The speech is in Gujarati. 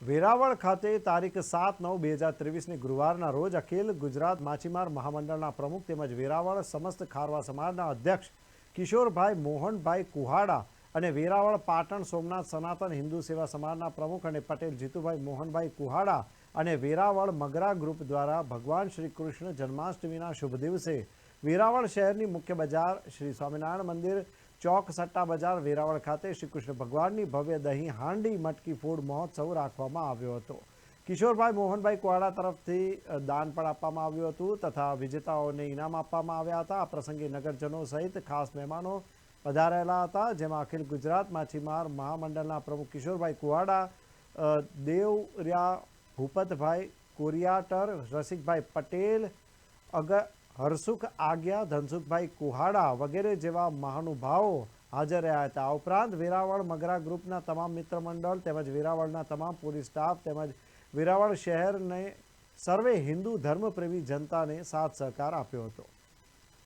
વેરાવળ ખાતે તારીખ સાત નવ બે હજાર ત્રેવીસની ગુરુવારના રોજ અખિલ ગુજરાત માછીમાર મહામંડળના પ્રમુખ તેમજ વેરાવળ સમસ્ત ખારવા સમાજના અધ્યક્ષ કિશોરભાઈ મોહનભાઈ કુહાડા અને વેરાવળ પાટણ સોમનાથ સનાતન હિન્દુ સેવા સમાજના પ્રમુખ અને પટેલ જીતુભાઈ મોહનભાઈ કુહાડા અને વેરાવળ મગરા ગ્રુપ દ્વારા ભગવાન શ્રી કૃષ્ણ જન્માષ્ટમીના શુભ દિવસે વેરાવળ શહેરની મુખ્ય બજાર શ્રી સ્વામિનારાયણ મંદિર, ચોક સટ્ટા બજાર વેરાવળ ખાતે શ્રી કૃષ્ણ ભગવાનની ભવ્ય દહીં હાંડી મટકી ફૂડ મહોત્સવ રાખવામાં આવ્યો હતો. કિશોરભાઈ મોહનભાઈ કુવાડા તરફથી દાન પણ આપવામાં આવ્યું હતું તથા વિજેતાઓને ઇનામ આપવામાં આવ્યા હતા. આ પ્રસંગે નગરજનો સહિત ખાસ મહેમાનો પધારેલા હતા, જેમાં અખિલ ગુજરાત માછીમાર મહામંડળના પ્રમુખ કિશોરભાઈ કુવાડા દેવરિયા ભૂપતભાઈ કોરિયાટર રસિકભાઈ પટેલ, અગ હરસુખ આગિયા, ધનસુખભાઈ કુહાડા વગેરે જેવા મહાનુભાવો હાજર રહ્યા હતા. આ ઉપરાંત વેરાવળ મગરા ગ્રુપના તમામ મિત્ર મંડળ તેમજ વેરાવળના તમામ પોલીસ સ્ટાફ તેમજ વેરાવળ શહેરને સર્વે હિન્દુ ધર્મપ્રેમી જનતાને સાથ સહકાર આપ્યો હતો.